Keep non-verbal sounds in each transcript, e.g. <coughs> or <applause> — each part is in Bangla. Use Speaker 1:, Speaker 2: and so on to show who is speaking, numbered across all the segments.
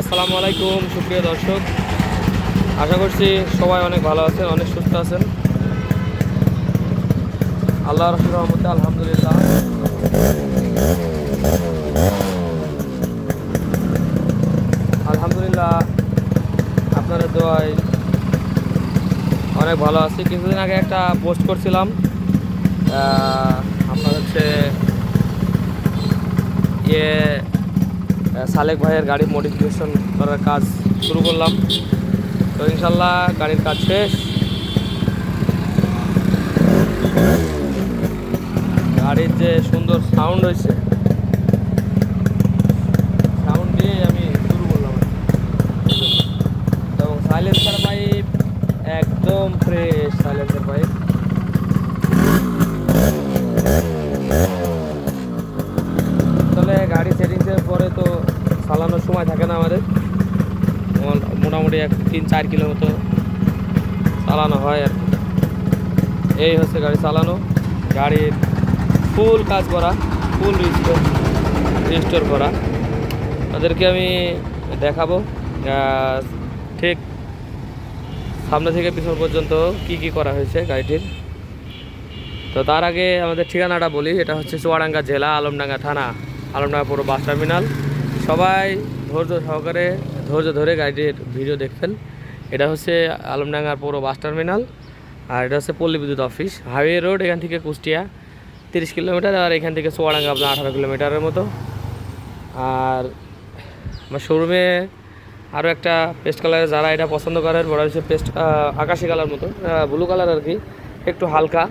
Speaker 1: আসসালামু আলাইকুম, সুপ্রিয় দর্শক। আশা করছি সবাই অনেক ভালো আছেন, অনেক সুস্থ আছেন। আল্লাহ রহমতে আলহামদুলিল্লাহ। আলহামদুলিল্লাহ আপনাদের দোয়ায় অনেক ভালো আছি। কিছুদিন আগে একটা পোস্ট করছিলাম আপনার হচ্ছে ইয়ে সালেক ভাইয়ের গাড়ি মডিফিকেশন করার কাজ শুরু করলাম। তো ইনশাল্লাহ গাড়ির কাজ শেষ। গাড়ির যে সুন্দর সাউন্ড হয়েছে সাউন্ড দিয়ে আমি শুরু করলাম। এবং সাইলেন্সার পাইপ একদম ফ্রেশ সাইলেন্সার পাইপ আসলে গাড়ি সেটিংসের পরে তো চালানোর সময় থাকে না আমাদের মোল- মোটামুটি এক, তিন, চার কিলো মতো চালানো হয় আর এই হচ্ছে গাড়ি চালানো। গাড়ির ফুল কাজ করা ফুল রিস্টোর রিস্টোর করা। তাদেরকে আমি দেখাবো ঠিক সামনে থেকে পিছন পর্যন্ত কি কি করা হয়েছে গাড়িটির। তো তার আগে আমাদের ঠিকানাটা বলি, এটা হচ্ছে চুয়াডাঙ্গা জেলা, আলমডাঙ্গা থানা, আলমডাঙ্গা পুরো বাস টার্মিনাল। সবাই ধৈর্য সহকারে ধৈর্য ধরে গাড়িটির ভিডিও দেখবেন। এটা হচ্ছে আলমডাঙ্গার পৌর বাস টার্মিনাল আর এটা হচ্ছে পল্লী বিদ্যুৎ অফিস। হাইওয়ে রোড এখান থেকে কুষ্টিয়া, তিরিশ কিলোমিটার আর এখান থেকে চুয়াডাঙ্গা আপনার আঠারো কিলোমিটারের মতো। আর আমার শোরুমে আরও একটা পেস্ট কালারের যারা এটা পছন্দ করেন, বড় হচ্ছে পেস্ট আকাশি কালার মতো ব্লু কালার আর কি, একটু হালকা।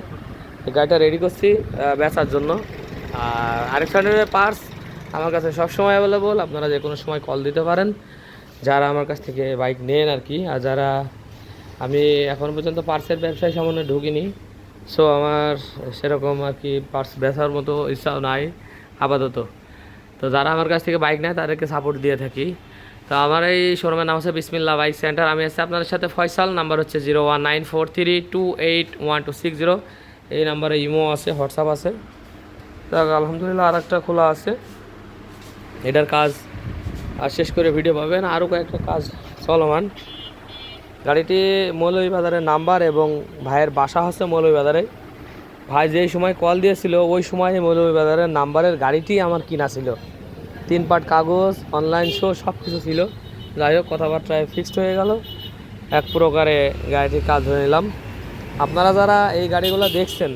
Speaker 1: গাড়িটা রেডি করছি বেচার জন্য। আর আরেক সাইডের পার্স আমার কাছে সবসময় অ্যাভেলেবল আপনারা যে কোনো সময় কল দিতে পারেন। যারা আমার কাছ থেকে বাইক নেন আর কি, আর যারা আমি এখন পর্যন্ত পার্সের ব্যবসায় সামান্য ঢুকিনি সো আমার সেরকম আর কি পার্স বেচার মতো ইচ্ছাও নাই আপাতত। তো যারা আমার কাছ থেকে বাইক নেয়, তাদেরকে সাপোর্ট দিয়ে থাকি। তো আমার এই শোরুমের নাম হচ্ছে বিসমিল্লা বাইক সেন্টার। আমি আছি আপনাদের সাথে ফয়সাল নাম্বার হচ্ছে zero one nine four three two eight one two six zero এই নাম্বারে ইমো আছে হোয়াটসঅ্যাপ আছে। দেখ আলহামদুলিল্লাহ আর একটা খোলা আছে। এটার কাজ আর শেষ করে ভিডিও পাবেন। আরও কয়েকটা কাজ চলমান। গাড়িটি মৌলভীবাজারের নাম্বার এবং ভাইয়ের বাসা হচ্ছে মৌলভীবাজারে। ভাই যেই সময় কল দিয়েছিল, ওই সময় মৌলভীবাজারের নাম্বারের গাড়িটি আমার কিনা ছিল। তিন পাট কাগজ অনলাইন শো সব কিছু ছিল। যাই হোক কথাবার্তায় ফিক্সড হয়ে গেল। এক প্রকারে গাড়িটির কাজ ধরে নিলাম। আপনারা যারা এই গাড়িগুলো দেখছেন,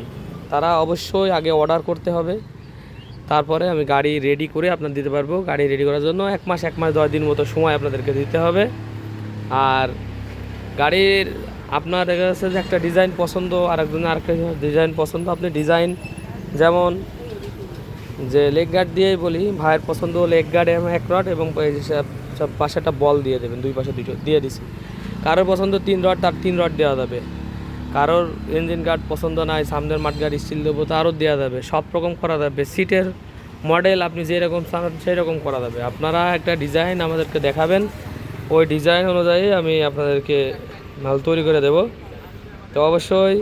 Speaker 1: তারা অবশ্যই আগে অর্ডার করতে হবে। তারপরে আমি গাড়ি রেডি করে আপনার দিতে পারব। গাড়ি রেডি করার জন্য এক মাস এক মাস, দশ দিন মতো সময় আপনাদেরকে দিতে হবে। আর গাড়ির আপনার দেখা যাচ্ছে যে একটা ডিজাইন পছন্দ আর একজনের আরেকটা ডিজাইন পছন্দ। আপনি ডিজাইন যেমন যে লেগ গার্ড দিয়েই বলি, ভাইয়ের পছন্দ লেগ গার্ড এক রড এবং সব পাশে একটা বল দিয়ে দেবেন, দুই পাশে দুটো, দিয়ে দিছি। কারোর পছন্দ তিন রড তার তিন রড দেওয়া যাবে। কারোর ইঞ্জিন গার্ড পছন্দ নাই, সামনের মাঠ গাড়ি স্টিল দেবো তারও দেওয়া যাবে, সব রকম করা যাবে। সিটের মডেল আপনি যেরকম চান সেই রকম করা যাবে। আপনারা একটা ডিজাইন আমাদেরকে দেখাবেন। ওই ডিজাইন অনুযায়ী আমি আপনাদেরকে মাল তৈরি করে দেব। তো অবশ্যই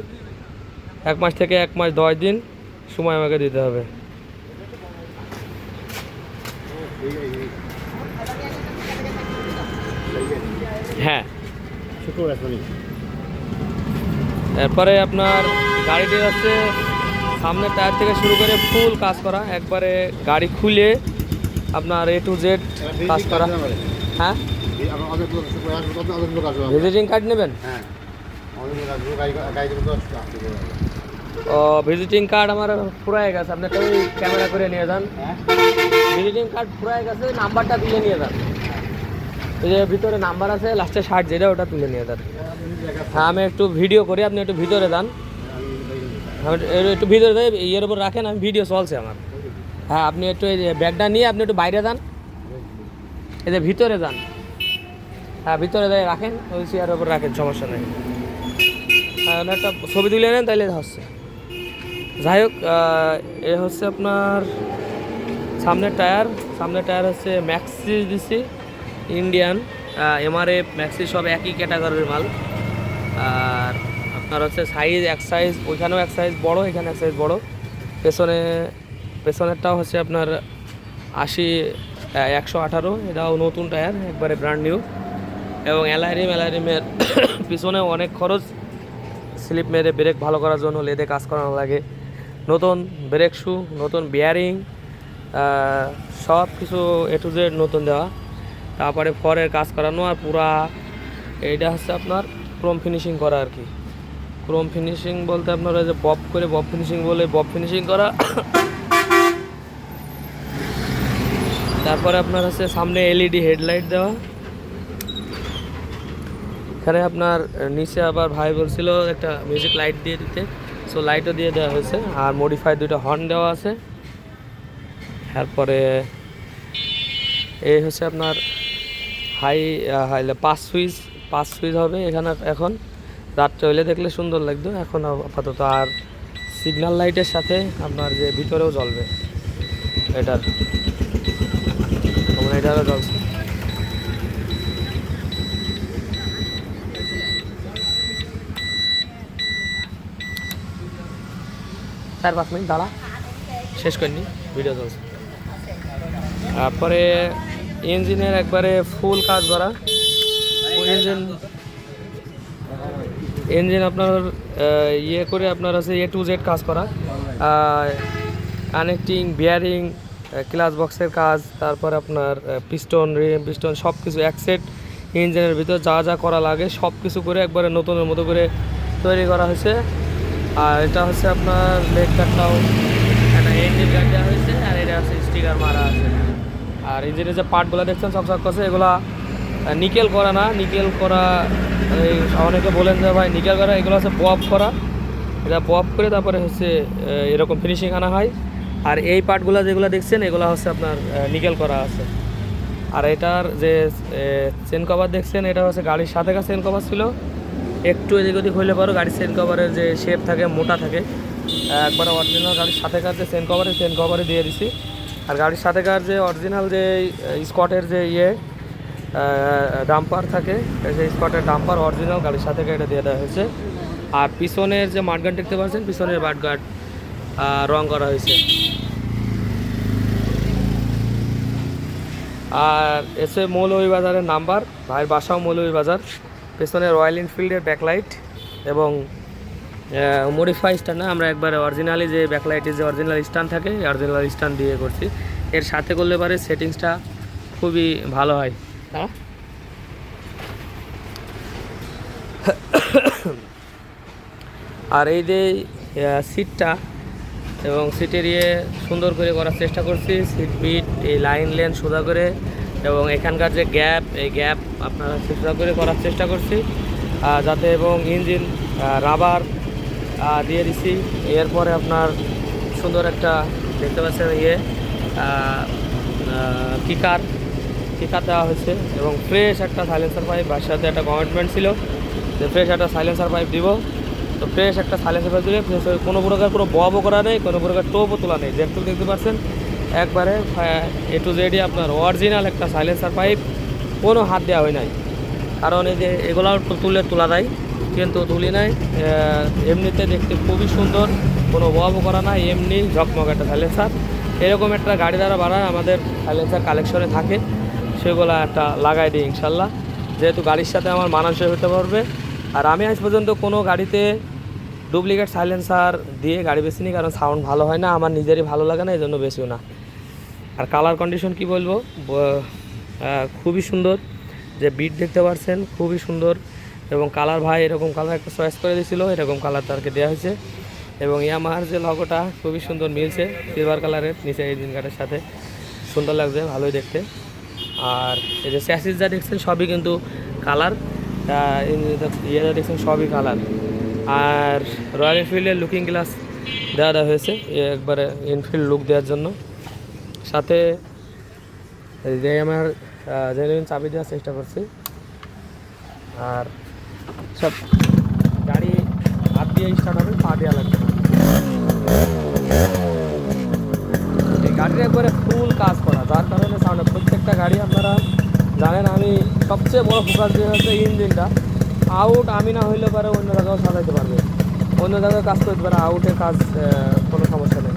Speaker 1: এক মাস থেকে এক মাস দশ দিন সময় আমাকে দিতে হবে। হ্যাঁ। এরপরে আপনার গাড়িটি হচ্ছে সামনের টায়ার থেকে শুরু করে ফুল কাজ করা। একবারে গাড়ি খুলে আপনার এ টু জেড কাজ করা। হ্যাঁ? ভিজিটিং কার্ড নেবেন? ও ভিজিটিং কার্ড আমার ফুরাই গেছে। আপনি একটা ক্যামেরা করে নিয়ে যান। ভিজিটিং কার্ড ফুরাই গেছে নাম্বারটা দিয়ে নিয়ে যান। এই যে ভিতরে নাম্বার আছে লাস্টে ষাট যেটা, ওটা তুলে নিয়ে যান। হ্যাঁ আমি একটু ভিডিও করি, আপনি একটু ভিতরে যান। একটু- ভিতরে যাই, ইয়ের উপর রাখেন, আমি ভিডিও চলছে আমার। হ্যাঁ আপনি একটু এই যে ব্যাগটা নিয়ে আপনি একটু বাইরে যান। এই যে ভিতরে যান। হ্যাঁ ভিতরে যাই, রাখেন, ওই চেয়ারের উপর রাখেন, সমস্যা নেই। হ্যাঁ একটা ছবি তুলে নেন তাহলে হচ্ছে। যাই হোক এ হচ্ছে আপনার সামনের টায়ার। সামনের টায়ার হচ্ছে ম্যাক্সি দিছি ইন্ডিয়ান এমআরএফ ম্যাক্সি সব একই ক্যাটাগরির মাল। আর আপনার হচ্ছে সাইজ এক সাইজ ওইখানেও এক সাইজ বড়ো, এখানে এক সাইজ বড়ো। পেছনে, পেছনেরটাও হচ্ছে আপনার আশি একশো আঠারো। এটাও নতুন টায়ার একবারে ব্র্যান্ড নিউ এবং অ্যালাইরিম অ্যালাইরিমের পিছনে অনেক খরচ। স্লিপ মেরে ব্রেক ভালো করার জন্য লেদে কাজ করানো লাগে। নতুন ব্রেক শু নতুন বিয়ারিং সব কিছু এ টু জেড নতুন দেওয়া। তারপরে ফরের কাজ করানো আর পুরা এইটা হচ্ছে আপনার ক্রোম ফিনিশিং করা আর কি। ক্রোম ফিনিশিং বলতে আপনার যে বব করে বব ফিনিশিং বলে বব ফিনিশিং করা। তারপরে আপনার হচ্ছে সামনে এলইডি হেডলাইট দেওয়া। এখানে আপনার নিচে আবার ভাই বলছিল একটা মিউজিক লাইট দিয়ে দিতে। সো লাইটও দিয়ে দেওয়া হয়েছে। আর মডিফাই দুটো হর্ন দেওয়া আছে। তারপরে এই হচ্ছে আপনার হাই পাঁচ সুইচ পাঁচ সুইচ হবে এখানে এখন। রাত্রে হইলে দেখলে সুন্দর লাগতো, এখন আপাতত আর সিগন্যাল লাইটের সাথে আপনার যে ভিতরেও জ্বলবে, এটার। এটারও জ্বলছে। চার, পাঁচ মিনিট, দাঁড়া। শেষ করিনি ভিডিও চলছে তারপরে ইঞ্জিনের একবারে ফুল কাজ করা। ইঞ্জিন ইঞ্জিন আপনার ইয়ে করে আপনার আছে এ টু জেড কাজ করা। কানেক্টিং বিয়ারিং ক্লাস বক্সের কাজ, তারপর আপনার পিস্টন রিম পিস্টন সব কিছু এক সেট ইঞ্জিনের ভিতর যা যা করা লাগে সব কিছু করে একবারে নতুনের মতো করে তৈরি করা হয়েছে। আর এটা হচ্ছে আপনার লেগ কাটটাও একটা ইঞ্জিন গার্ড দেওয়া হয়েছে, আর এটা হচ্ছে স্টিকার মারা আছে। আর ইঞ্জিনের যে পার্টগুলো দেখছেন, সব করছে, এগুলা নিকেল করা না। নিকেল করা, এই অনেকে বলেন যে, ভাই, নিকেল করা, এগুলো হচ্ছে বপ করা। এটা বপ করে তারপরে হচ্ছে এরকম ফিনিশিং আনা হয়। আর এই পার্টগুলো যেগুলো দেখছেন, এগুলো হচ্ছে আপনার নিকেল করা আছে। আর এটার যে চেন কভার দেখছেন, এটা হচ্ছে গাড়ির সাথে চেন কভার ছিল। একটু এদিক ওদিক হইলে পরও গাড়ির চেন কভারের যে শেপ থাকে, মোটা থাকে। একবার অরিজিনাল গাড়ির সাথে কাছে চেন কভারে চেন কভারে দিয়ে দিছি। আর গাড়ির সাথেকার যে অরিজিনাল যে স্কটের যে ইয়ে ডাম্পার থাকে, সেই স্কটের ডাম্পার অরিজিনাল গাড়ির সাথে এটা দিয়ে দেওয়া হয়েছে। আর পিছনের যে মাঠগার্ড দেখতে পাচ্ছেন, পিছনের মাঠগার্ড রং করা হয়েছে। আর এসে মৌলভী বাজারের নাম্বার, ভাইয়ের বাসাও মৌলভী বাজার। পেছনে রয়্যাল এনফিল্ডের ব্যাকলাইট এবং মডিফাই স্ট্যান্ড না, আমরা একবার অরিজিনালি যে ব্যাকলাইটের যে অরিজিনাল স্ট্যান্ড থাকে অরিজিনাল স্ট্যান্ড দিয়ে করছি। এর সাথে করলে পারে সেটিংসটা খুবই ভালো হয়। হ্যাঁ আর এই যে সিটটা এবং সিটের ইয়ে সুন্দর করে করার চেষ্টা করছি। সিট বিট এই লাইন লেন সোজা করে এবং এখানকার যে গ্যাপ এই গ্যাপ আপনারা সোজা করে করার চেষ্টা করছি। যাতে এবং ইঞ্জিন রাবার দিয়ে দিছি। এরপরে আপনার সুন্দর একটা দেখতে পাচ্ছেন ইয়ে কিকার কিকার দেওয়া হয়েছে এবং ফ্রেশ একটা সাইলেন্সার পাইপ বাসার সাথে একটা কমিটমেন্ট ছিল যে ফ্রেশ একটা সাইলেন্সার পাইপ দিব। তো ফ্রেশ একটা সাইলেন্সার পাইপ দিলে ফ্রেশ কোনো প্রকার কোনো ববও করা নেই, কোনো প্রকার টোপও তোলা নেই। যেটুকু দেখতে পাচ্ছেন, একবারে এ টু জেডই আপনার অরিজিনাল একটা সাইলেন্সার পাইপ কোনো হাত দেওয়া হয় নাই। কারণ এই যে এগুলো তুলে তোলা যায়। কিন্তু তুলি নাই এমনিতে দেখতে খুবই সুন্দর, কোনো ওয়াবও করা নাই, এমনি ঝকমক একটা সাইলেন্সার এরকম একটা গাড়ি দ্বারা বাড়ায় আমাদের সাইলেন্সার কালেকশনে থাকে, সেগুলো একটা লাগাই দিই ইনশাল্লাহ। যেহেতু গাড়ির সাথে আমার মানানসই হতে পারবে। আর আমি আজ পর্যন্ত কোনো গাড়িতে ডুপ্লিকেট সাইলেন্সার দিয়ে গাড়ি বেশিনি কারণ সাউন্ড ভালো হয় না, আমার নিজেরই ভালো লাগে না এই জন্য বেশিও না। আর কালার কন্ডিশন কি বলব? খুবই সুন্দর, যে বিট দেখতে পাচ্ছেন খুবই সুন্দর। এবং কালার ভাই এরকম কালার একটা চয়েস করে দিয়েছিল এরকম কালার তারকে দেওয়া হয়েছে। এবং ইয়ামাহার যে লগোটা খুবই সুন্দর মিলছে সিলভার কালারের নিচে ইঞ্জিন কার্ডের সাথে। সুন্দর লাগছে, ভালোই দেখতে। আর এই যে স্যাসিস যা দেখছেন, সবই কিন্তু কালার। ইয়েটা দেখছেন, সবই কালার। আর রয়্যাল এনফিল্ডের লুকিং গ্লাস দেওয়া দেওয়া হয়েছে একবারে এনফিল্ড লুক দেওয়ার জন্য। সাথে এই যে আমার জেনুইন চাবি দেওয়ার চেষ্টা করছি। আর সব গাড়ি হাত দিয়ে স্টার্ট হবে, পা দেওয়া লাগবে এই গাড়ির একবারে ফুল কাজ করা, যার কারণে সাউন্ড প্রত্যেকটা গাড়ি আপনারা জানেন আমি সবচেয়ে বড় ফোকাস দিয়ে হচ্ছে ইঞ্জিনটা। আউট আমি না হইলে পারে অন্য জায়গাও সাজাইতে পারবে। অন্য জায়গায় কাজ করতে পারে আউটের কাজ কোনো সমস্যা নেই।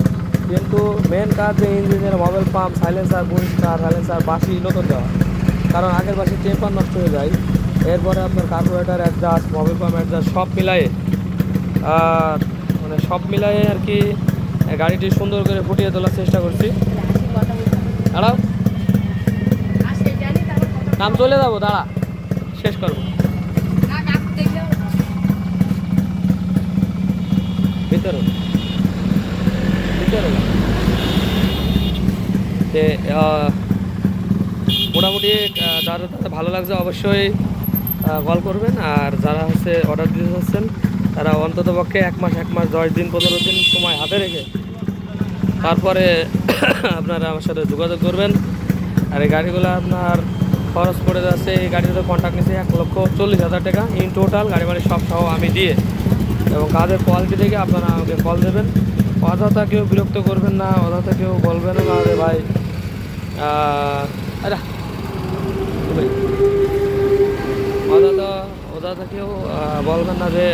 Speaker 1: কিন্তু মেন কাজ যে ইঞ্জিনের mobile pump silencer booster silencer বাসি নতুন দেওয়া। কারণ আগের বাসি টেম্পার নষ্ট হয়ে যায়। এরপরে আপনার carburettor adjust mobile pump adjust সব মিলায়ে আর মানে সব মিলায়ে আর কি, গাড়িটি সুন্দর করে ফুটিয়ে তোলার চেষ্টা করছি। দাঁড়াও। নাম চলে যাব, দাঁড়া। শেষ করব। ভিতরে। ভিতরে। মোটামুটি যারা ভালো লাগছে অবশ্যই কল করবেন। আর যারা হচ্ছে অর্ডার দিতে চাচ্ছেন, তারা অন্তত পক্ষে এক মাস এক মাস, দশ দিন, পনেরো দিন সময় হাতে রেখে তারপরে <coughs> আপনারা আমার সাথে যোগাযোগ করবেন। আর এই গাড়িগুলো আপনার খরচ পড়ে যাচ্ছে, এই গাড়িতে কন্ট্যাক্ট নিচ্ছে এক লক্ষ চল্লিশ হাজার টাকা ইন টোটাল গাড়ি বাড়ি সব সহ আমি দিয়ে। এবং কাজের কোয়ালিটি দেখে আপনারা আমাকে কল দেবেন। অযথা কেউ বিরক্ত করবেন না, অযথা কেউ বলবেন না ভাই আরে অযথা কেউ বলবেন না যে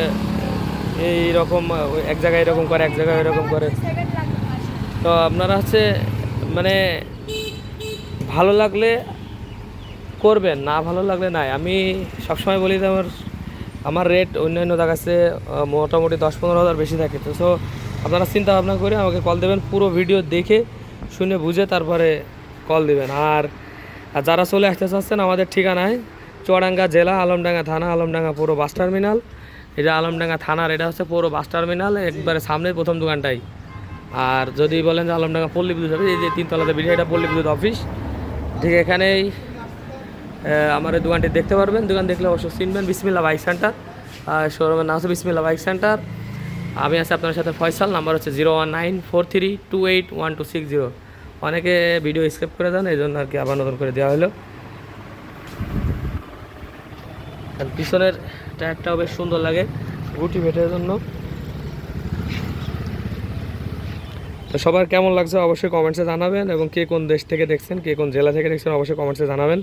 Speaker 1: এই রকম আহ, এক জায়গায় এরকম করে এক জায়গায় এরকম করে। তো আপনারা হচ্ছে মানে ভালো লাগলে করবেন না ভালো লাগলে নাই। আমি সবসময় বলি যে আমার আমার রেট অন্যান্য জায়গাতে মোটামুটি দশ পনেরো হাজার বেশি থাকে। তো সো আপনারা চিন্তা ভাবনা করে আমাকে কল দেবেন পুরো ভিডিও দেখে শুনে বুঝে তারপরে কল দিবেন। আর যারা চলে আসতে চাচ্ছেন আমাদের ঠিকানায় চুয়াডাঙ্গা জেলা, আলমডাঙ্গা থানা, আলমডাঙ্গা পুরো বাস টার্মিনাল। এটা আলমডাঙ্গা থানার, এটা হচ্ছে পুরো বাস টার্মিনাল, একবারে সামনের প্রথম দোকানটাই। আর যদি বলেন যে আলমডাঙ্গা পল্লী বিদ্যুৎ অফিস এই যে তিনতলাতে বিল্ডিং এটা পল্লী বিদ্যুৎ অফিস ঠিক এখানেই আমার এই দোকানটি দেখতে পারবেন। দোকান দেখলে অবশ্যই চিনবেন। বিসমিল্লা বাইক সেন্টার। আর শোরুমের নাম হচ্ছে বিসমিল্লা বাইক সেন্টার। আমি আছি আপনার সাথে ফয়সাল, নাম্বার হচ্ছে zero one nine four three two eight one two six zero. অনেকে ভিডিও স্কেপ করে দেন, এই জন্য আর কি আবার নতুন করে দেওয়া হলো। আর পিছনের টায়ারটাও বেশ সুন্দর লাগে গুটি ভেটের জন্য। তো সবার কেমন লাগছে অবশ্যই কমেন্টসে জানাবেন এবং কে কোন দেশ থেকে দেখছেন, কে কোন জেলা থেকে দেখছেন অবশ্যই কমেন্টসে জানাবেন।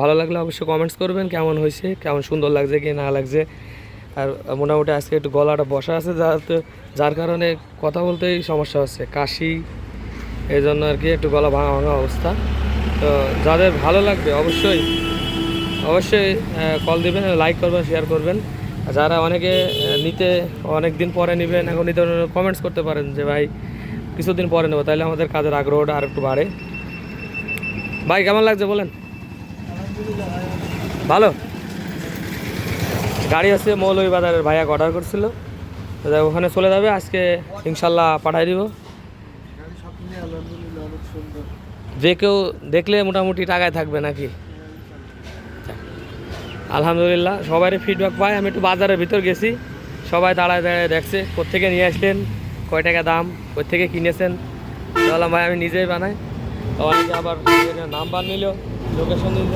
Speaker 1: ভালো লাগলে অবশ্যই কমেন্টস করবেন, কেমন হয়েছে, কেমন সুন্দর লাগছে কি না লাগছে। আর মোটামুটি আজকে একটু গলাটা বসা আছে, যাতে যার কারণে কথা বলতেই সমস্যা হচ্ছে, কাশি এই জন্য আর কি একটু গলা ভাঙা ভাঙা অবস্থা। তো যাদের ভালো লাগবে অবশ্যই অবশ্যই কল দিবেন লাইক করবেন শেয়ার করবেন। যারা অনেকে নিতে অনেক দিন পরে নেবেন, এখন নিতে কমেন্টস করতে পারেন যে, ভাই, কিছুদিন পরে নেব তাহলে আমাদের কাজের আগ্রহটা আর একটু বাড়ে। ভাই, কেমন লাগছে বলেন? ভালো? গাড়ি হচ্ছে মৌলভীবাজারের ভাইয়া অর্ডার করছিল। ওখানে চলে যাবে, আজকে ইনশাল্লাহ পাঠাই দিব। যে কেউ দেখলে মোটামুটি টাকায় থাকবে নাকি? আলহামদুলিল্লাহ, সবারই ফিডব্যাক পাই। আমি একটু বাজারের ভিতর গেছি। সবাই দাঁড়ায় দাঁড়ায় দেখছে কোথেকে নিয়ে আসলেন, কয় টাকা দাম থেকে কিনেছেন। বললাম, ভাই, আমি নিজেই বানাই। তো অনেকে আবার নাম্বার নিল লোকেশন নিল,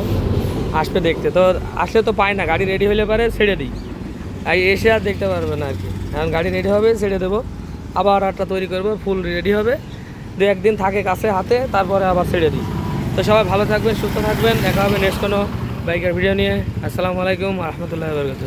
Speaker 1: আসবে দেখতে। তো আসলে তো পাই না, গাড়ি রেডি হলে পারে ছেড়ে দিই। এই এসে আর দেখতে পারবে না আর কি এখন গাড়ি রেডি হবে, ছেড়ে দেবো। আবার একটা তৈরি করব ফুল রেডি হবে। দু একদিন থাকে কাছে হাতে, তারপরে আবার ছেড়ে দিই। তো সবাই ভালো থাকবেন, সুস্থ থাকবেন, দেখা হবে নেক্সট কোনো বাইকের ভিডিও নিয়ে। আসসালামু আলাইকুম রহমতুল্লাহ বরকত